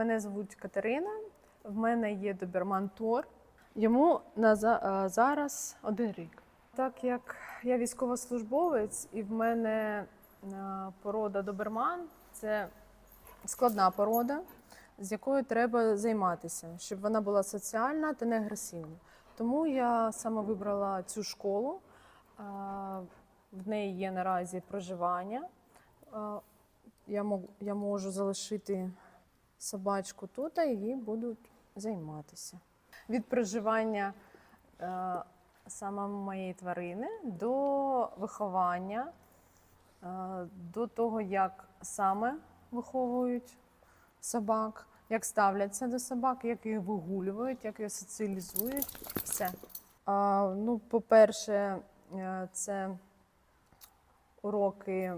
Мене звуть Катерина. В мене є доберман Тор. Йому на за- е, зараз один рік. Так як я військовослужбовець, і в мене е, порода доберман це складна порода, з якою треба займатися, щоб вона була соціальна та не агресивна. Тому я саме вибрала цю школу. Е, В неї є наразі проживання. Я можу залишити собачку тут, а її будуть займатися. Від проживання е, саме моєї тварини до виховання, е, до того, як саме виховують собак, як ставляться до собак, як їх вигулюють, як їх соціалізують. Все. А, ну, по-перше, е, це уроки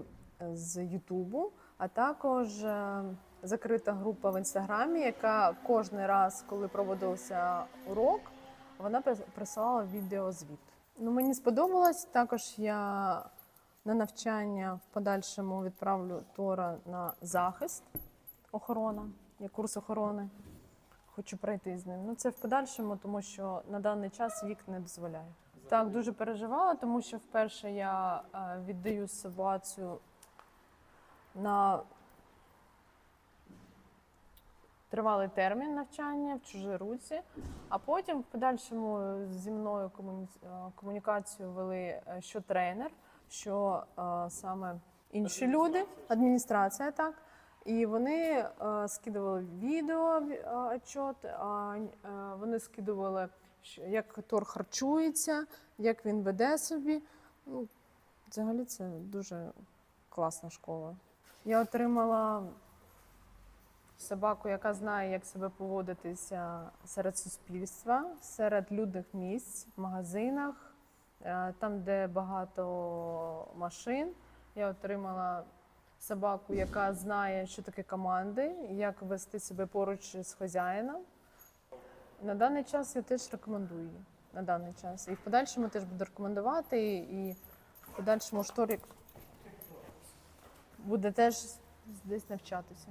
з Ютубу, а також е, закрита група в інстаграмі, яка кожен раз, коли проводився урок, вона прис- присилала відеозвіт. Ну, мені сподобалось. Також я на навчання в подальшому відправлю Тора на захист охорона, є курс охорони. Хочу пройти з ним. Ну це в подальшому, тому що на даний час вік не дозволяє. Так, дуже переживала, тому що вперше я е, віддаю ситуацію на тривалий термін навчання в чужій руці, а потім в подальшому зі мною е, комунікацію вели е, що тренер, що е, саме інші люди, адміністрація так. І вони е, скидували відео отчет, а е, вони скидували, що- як Тор харчується, як він веде собі. Ну, взагалі це дуже класна школа. Я отримала собаку, яка знає, як себе поводитися серед суспільства, серед людних місць, в магазинах, е, там, де багато машин. Я отримала собаку, яка знає, що таке команди, як вести себе поруч з хазяїном. На даний час я теж рекомендую. На даний час. І в подальшому теж буду рекомендувати. І в подальшому шторик буде теж десь навчатися.